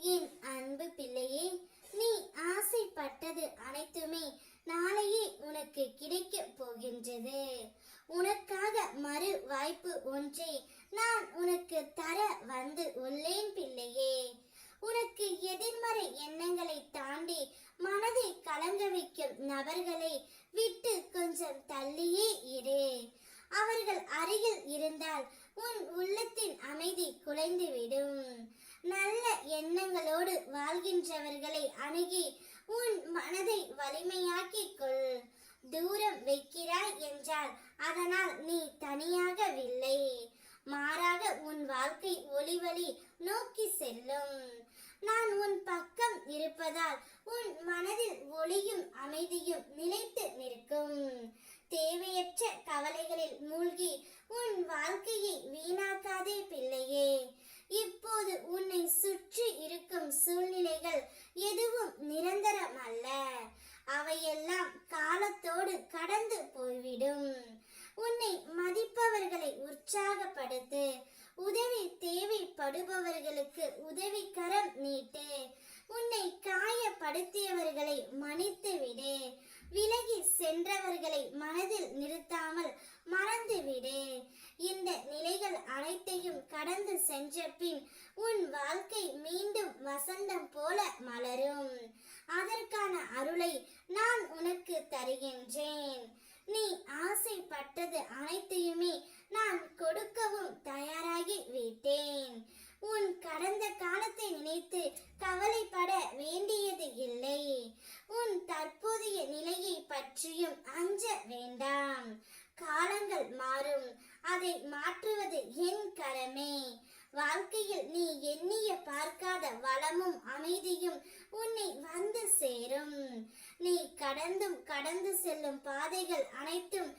என் அன்பு பிள்ளையே நீ ஆசைப்பட்டது அனைத்துமே நாளையே உனக்கு கிடைக்க போகின்றது. உனக்காக மறு வாய்ப்பு ஒன்றை நான் உனக்கு தர வந்து உள்ளேன் பிள்ளையே. உனக்கு எதிர்மறை எண்ணங்களை தாண்டி மனதை கலங்க வைக்கும் நபர்களை விட்டு கொஞ்சம் தள்ளியே இரு. அவர்கள் அருகில் இருந்தால் உன் உள்ளத்தின் அமைதி குலைந்துவிடும். நல்ல எண்ணங்களோடு வாழ்கின்றவர்களை அணுகி உன் மனதை வலிமையாக்கிக் கொள். தூரம் வைக்கிறாய் என்றால் அதனால் நீ தனியாகவில்லை. மாறாக உன் வாழ்க்கை ஒளிவழி நோக்கி செல்லும். நான் உன் பக்கம் இருப்பதால் உன் மனதில் ஒளியும் அமைதியும் உற்சாகப்படுத்து உதவி தேவைப்படுபவர்களுக்கு உதவி கரம் நீட்டு. உன்னை காயப்படுத்தியவர்களை மன்னித்து விடு. விலகி சென்றவர்களை மனதில் நிறுத்தாமல் மறந்து விடு. இந்த நிலைகள் அனைத்தையும் கடந்து சென்ற பின் உன் வாழ்க்கை மீண்டும் வசந்தம் போல மலரும். அதற்கான அருளை நான் உனக்கு தருகின்றேன். நீ ஆசைப்பட்டது அனைத்தையுமே நான் கொடுக்கவும் தயாராகி விட்டேன். உன் கடந்த காலத்தை நினைத்து கவலைப்பட வேண்டியது இல்லை. உன் தற்போதைய நிலையை பற்றியும் அஞ்ச வேண்டாம். காலங்கள் மாறும். அதை மாற்றுவது என் கடமை. வாழ்க்கையில் நீ எண்ணிய பார்க்காத வளமும் அமைதியும் உன்னை வந்து சேரும். நீ கடந்தும் கடந்து செல்லும் பாதைகள் அனைத்தும்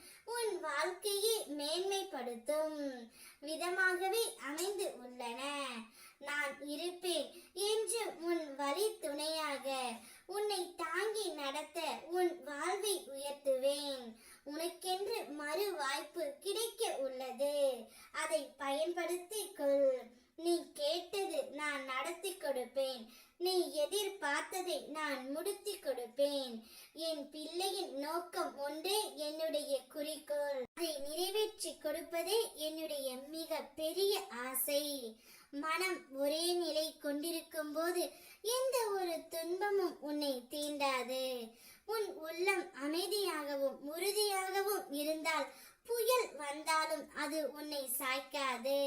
உன் வாழ்க்கையை மேன்மைப்படுத்தும் விதமாகவே அமைந்து உள்ளன. நான் இருப்பேன் என்று உன் வழி துணையாக. உன்னை தாங்கி நடத்த உன் வாழ்வை உயர்த்துவேன். உனக்கென்று மறு வாய்ப்பு கிடைக்க உள்ளது. அதை பயன்படுத்திக் கொள். நீ கேட்டது நான் நடத்தி கொடுப்பேன். நீ எதிர்பார்த்ததை நான் முடித்து கொடுப்பேன். என் பிள்ளையின் நோக்கம் ஒன்றே என்னுடைய குறிக்கோள். அதை நிறைவேற்றி கொடுப்பதே என்னுடைய மிக பெரிய ஆசை. மனம் ஒரே நிலை கொண்டிருக்கும் போது எந்த ஒரு துன்பமும் உன்னை தீண்டாது. உன் உள்ளம் அமைதியாகவும் உறுதியாகவும் இருந்தால் புயல் வந்தாலும் அது உன்னை சாய்க்காது.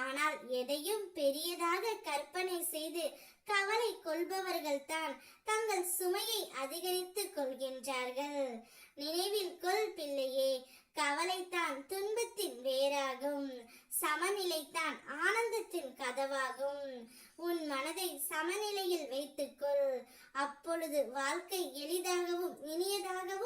ஆனால் எதையும் பெரியதாக கற்பனை செய்து கவலை கொள்பவர்கள் தான் தங்கள் சுமையை அதிகரித்துக் கொள்கின்றார்கள். நினைவில் கொள் பிள்ளையே கவலைத்தான் துன்பத்தின் வேறாகும் சமநிலைத்தான் ஆனந்தத்தின் கதவாகும். உன் மனதை சமநிலையில் வைத்துக்கொள் அப்பொழுது வாழ்க்கை எளிதாகவும் இனியதாகவும்